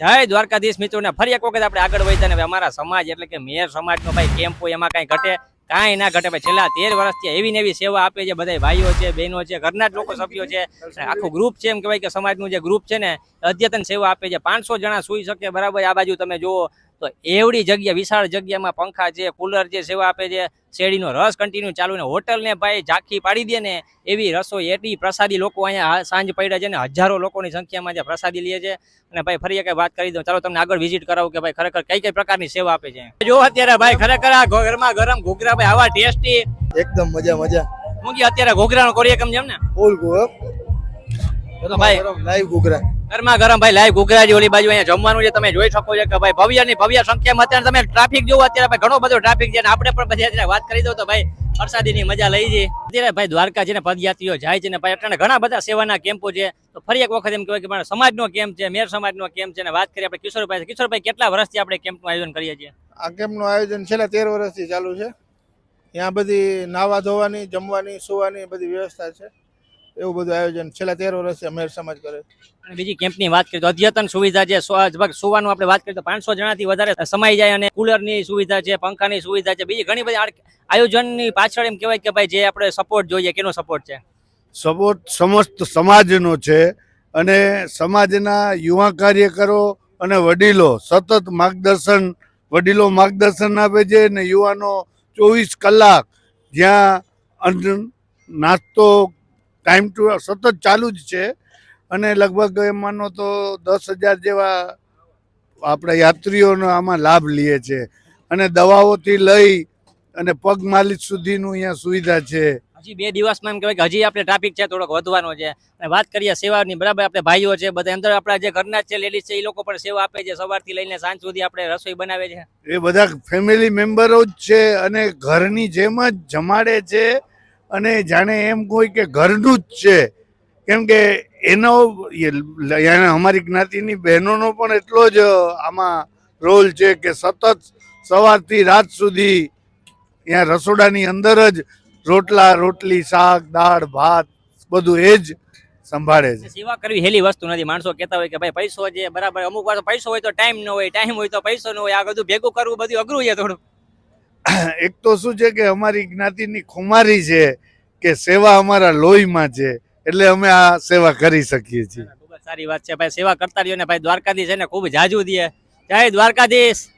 જય દ્વારકાધીશ મિત્રોને ફરી એક વખત આપણે આગળ વધ્યા ને અમારા સમાજ એટલે કે મેયર સમાજનો ભાઈ કેમ્પ હોય એમાં કાંઈ ઘટે? કાંઈ ના ઘટે. ભાઈ છેલ્લા તેર વર્ષથી એવી ને એવી સેવા આપે છે બધા ભાઈઓ છે, બહેનો છે, ઘરના જ લોકો સભ્યો છે. આખું ગ્રુપ છે એમ કહેવાય કે સમાજનું જે ગ્રુપ છે ને અદ્યતન સેવા આપે છે. પાંચસો જણા સુઈ શકે બરાબર. આ બાજુ તમે જુઓ તો એવડી જગ્યા વિશાળ જગ્યામાં પંખા છે કુલર છે સેવા આપે છે શેરડીનો રસ કન્ટિન્યુ ચાલુ ને હોટલને ભાઈ ઝાંખી પાડી દે ને એવી રસોઈ એટલી પ્રસાદી લોકો અહીંયા સાંજ પડ્યા છે ને હજારો લોકોની સંખ્યામાં જે પ્રસાદી લે છે. અને ભાઈ ફરી એક વાત કરી દઉં. ચાલો તમને આગળ વિઝિટ કરાવું કે ભાઈ ખરેખર કઈ કઈ પ્રકારની સેવા આપે છે. જો અત્યારે ભાઈ ખરેખર આ ગરમા ગરમ ઘૂઘરા ભાઈ આવા ટેસ્ટી એકદમ મજા મજા. હું કે અત્યારે ઘૂઘરાનો કોરિયકમ જેમ ને ફૂલ ગો ભાઈ લાઈવ ઘૂઘરા. ગરમા ગરમ ભાઈ લાઈવ ઘૂઘરા ઓલી બાજુ અહીંયા જમવાનું છે. તમે જોઈ શકો છો કે ભાઈ ભવ્યની ભવ્ય સંખ્યામાં અત્યારે તમે ટ્રાફિક જોવો, અત્યારે ભાઈ ઘણો બધો ટ્રાફિક છે અને આપણે પણ પછી અત્યારે વાત કરી દો તો ભાઈ વરસાદીની મજા લઈ જઈએ. અત્યારે ભાઈ દ્વારકા છે ને પદયાત્રીઓ જાય છે ને ભાઈ અત્યારે ઘણા બધા સેવાના કેમ્પો છે. તો ફરી એક વખત એમ કહેવાય કે મારા સમાજનો કેમ્પ છે, મેર સમાજનો કેમ્પ છે ને વાત કરીએ આપણે કિશોરભાઈ કિશોરભાઈ કેટલા વર્ષથી આપણે કેમ્પનું આયોજન કરીએ છીએ? આ કેમ્પનું આયોજન છેલ્લા તેર વર્ષથી ચાલુ છે. ત્યાં બધી નાવા ધોવાની, જમવાની, સુવાની બધી વ્યવસ્થા છે. એવું બધું આયોજન છેલ્લા તેર વર્ષથી અમેર સમાજ કરે. અને બીજી કેમ્પની વાત કરીએ તો અદ્યતન સુવિધા છે લગભગ સુવાનું આપણે વાત કરીએ તો પાંચસો જણાથી વધારે સમાઈ જાય અને કુલરની સુવિધા છે પંખાની સુવિધા છે બીજી ઘણી બધી આયોજનની પાછળ એમ કહેવાય કે ભાઈ જે આપણે સપોર્ટ જોઈએ કેનો સપોર્ટ છે? સપોર્ટ સમસ્ત સમાજનો છે અને સમાજના યુવા કાર્યકરો અને વડીલો સતત માર્ગદર્શન વડીલો માર્ગદર્શન આપે છે અને યુવાનો ચોવીસ કલાક જ્યાં નાસ્તો ટાઈમ ટુ સતત ચાલુ જ છે. અને લગભગ એમ માનો તો દસ હજાર જેવા આપણે યાત્રીઓનો આમાં લાભ લઈએ છે. અને દવાઓથી લઈ અને પગ માલિશ સુધીનું અહીંયા સુવિધા છે. હજી બે દિવસમાં એમ કહેવાય કે હજી આપણે ટ્રાફિક છે થોડોક વધવાનો છે. અને વાત કરીએ સેવાની બરાબર આપણે ભાઈઓ છે બધા અંદર આપણા જે ઘરના છે લેડીઝ છે એ લોકો પણ સેવા આપે છે સવારથી લઈને સાંજ સુધી આપણે રસોઈ બનાવે છે. એ બધા ફેમિલી મેમ્બરો જ છે અને ઘરની જેમ જ જમાડે છે. અને જાણે એમ કોઈ કે ઘરનું જ છે. કેમ કે એનો અમારી જ્ઞાતિની બહેનોનો પણ એટલો જ આમાં રોલ છે કે સતત સવારથી રાત સુધી ત્યાં રસોડાની અંદર જ રોટલા, રોટલી, શાક, દાળ, ભાત બધું એ જ સંભાળે છે. સેવા કરવી હેલી વસ્તુ નથી. માણસો કહેતા હોય કે ભાઈ પૈસો છે બરાબર, અમુક વાર પૈસો હોય તો ટાઈમ ન હોય ટાઈમ હોય તો પૈસો ન હોય. આ બધું ભેગું કરવું બધું અઘરું છે થોડું એક તો શું છે કે અમારી જ્ઞાતિની ખુમારી છે કે સેવા અમારા લોહીમાં છે, એટલે અમે આ સેવા કરી શકીએ છીએ. સારી વાત છે. ભાઈ, સેવા કરતા રહ્યો ને, ભાઈ, દ્વારકાધીશ છે ને, ખૂબ જાજુ દે. જય દ્વારકાધીશ.